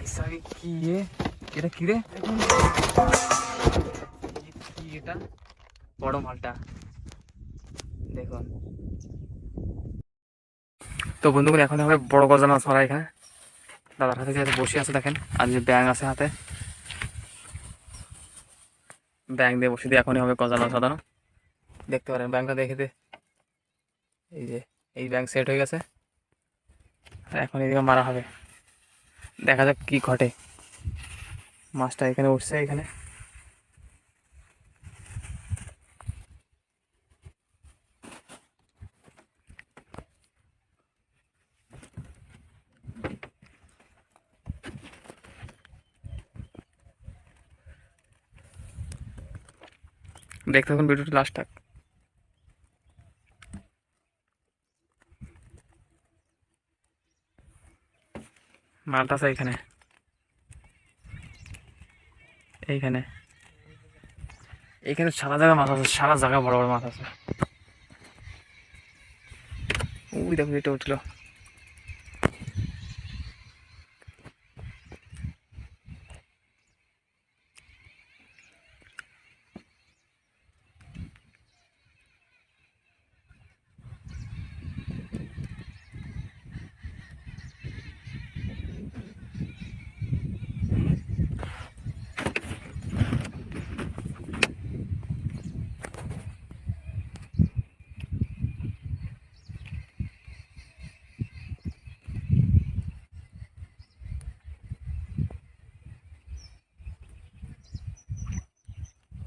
ভাই সাহেব কি এটা কি রে কি এটা বড় মালটা। দেখুন। তো বন্ধুগুলো এখন হবে বড় গজা মাছ মারা এখানে দাদার হাতে যে বসে আছে, দেখেন, আর যে ব্যাং আছে হাতে ব্যাং দিয়ে বসে দিয়ে এখনই হবে গজা মাছ সাধারণ দেখতে পারেন ব্যাংকটা দেখে দে। এই যে, এই ব্যাংক সেট হয়ে গেছে। আর এখন এদিকে মারা হবে। দেখা যাক কি ঘটে। মাছটা এখানে উঠছে এখানে। দেখতে থাকুন ভিডিওটি লাস্ট থাক মালটা আছে এখানে এইখানে। এইখানে সারা জায়গা মাছ আছে, সারা জায়গা বড় বড় মাছ আছে। ওই দেখো এটা উঠল।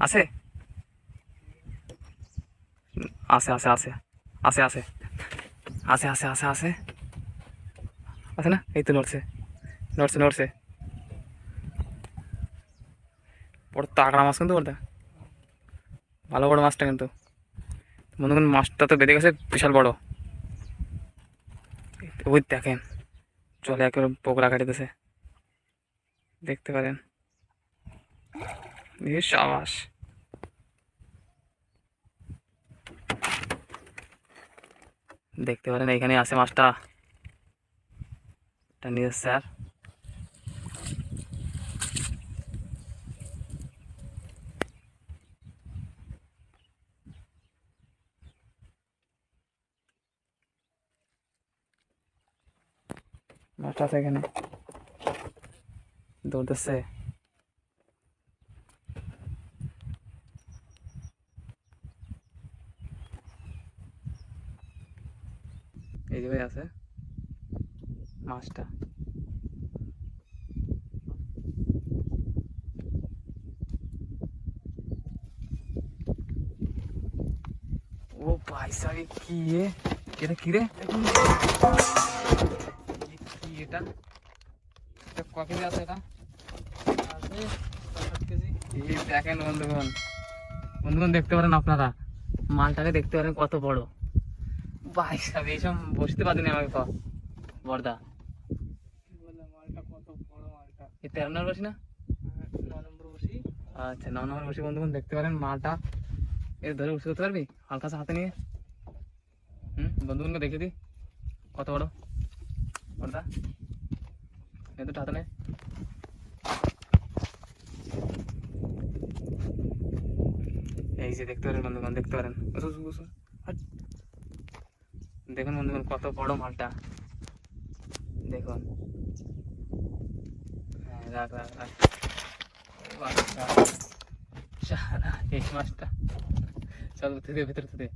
আছে? আছে আছে আছে। আছে আছে। আছে আছে আছে আছে। আছে না? এই তো নড়ছে। নড়ছে নড়ছে। বড় তাগড়া মাছ কিন্তু বলতে ভালো বড় মাছটা কিন্তু। বন্ধুগণ মাছটা তো বেঁধে গেছে, বিশাল বড়। ওই দেখেন। চলে একেবারে পোকরা কাটিতেছে। দেখতে পারেন। আবাস দেখতে পারেন এইখানে আছে মাছটা এটা নিয়ে স্যার মাছটা আছে এখানে দৌড়তেছে এই আছে। মাছটা। ও ভাই সাহেব কি এ? এটা কি রে? কি এটা? এটা ক কেজি আছে এটা? এই দেখেন বন্ধুগণ। বন্ধুগণ দেখতে পারেন আপনারা। মালটাকে দেখতে পারেন কত বড়। ভাই সাহেব এইসব বসতে পারিনি আমাকে কর বর্দা। তেরো নম্বর বসি না? আচ্ছা ন নম্বর বসি বন্ধুগণ দেখতে পারেন মালটা। এর ধরে উঠে করতে পারবি? হালকা হাতে নিয়ে। হুম, বন্ধুগণকে দেখে দি কত বড়? বর্দা। এ দুটো হাতে নে। এই যে দেখতে পারেন বন্ধুগণ, দেখতে পারেন। দেখুন বন্ধুগণ কত বড় মালটা। দেখুন। হ্যাঁ রাখ রাখ রাখ। এই মাছটা। চল ভিতরে ভিতরে